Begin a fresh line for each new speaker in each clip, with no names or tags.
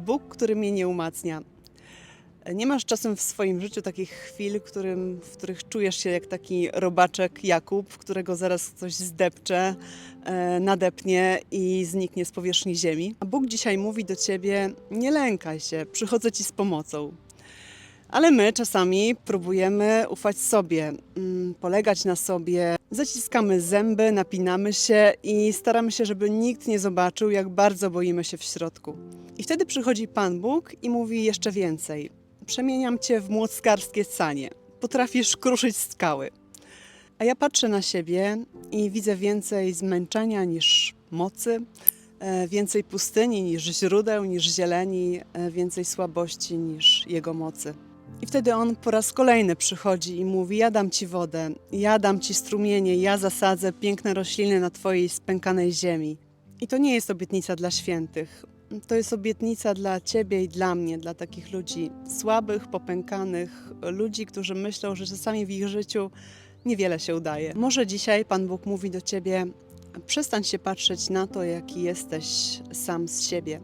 Bóg, który mnie nie umacnia. Nie masz czasem w swoim życiu takich chwil, którym, w których czujesz się jak taki robaczek Jakub, którego zaraz ktoś zdepcze, e, nadepnie i zniknie z powierzchni ziemi. A Bóg dzisiaj mówi do ciebie: Nie lękaj się, przychodzę ci z pomocą. Ale my czasami próbujemy ufać sobie, mm, polegać na sobie, zaciskamy zęby, napinamy się i staramy się, żeby nikt nie zobaczył, jak bardzo boimy się w środku. I wtedy przychodzi Pan Bóg i mówi jeszcze więcej. Przemieniam cię w młockarskie sanie. Potrafisz kruszyć skały. A ja patrzę na siebie i widzę więcej zmęczenia niż mocy, e, więcej pustyni niż źródeł, niż zieleni, e, więcej słabości niż jego mocy. I wtedy on po raz kolejny przychodzi i mówi: Ja dam ci wodę, ja dam ci strumienie, ja zasadzę piękne rośliny na twojej spękanej ziemi. I to nie jest obietnica dla świętych. To jest obietnica dla ciebie i dla mnie, dla takich ludzi słabych, popękanych, ludzi, którzy myślą, że czasami w ich życiu niewiele się udaje. Może dzisiaj Pan Bóg mówi do ciebie: przestań się patrzeć na to, jaki jesteś sam z siebie.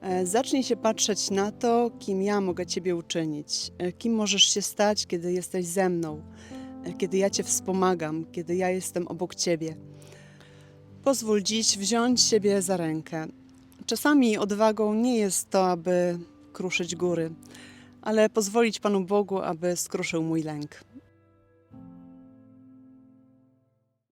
E, Zacznij się patrzeć na to, kim ja mogę Ciebie uczynić, e, kim możesz się stać, kiedy jesteś ze mną, e, kiedy ja Cię wspomagam, kiedy ja jestem obok Ciebie. Pozwól dziś wziąć siebie za rękę. Czasami odwagą nie jest to, aby kruszyć góry, ale pozwolić Panu Bogu, aby skruszył mój lęk.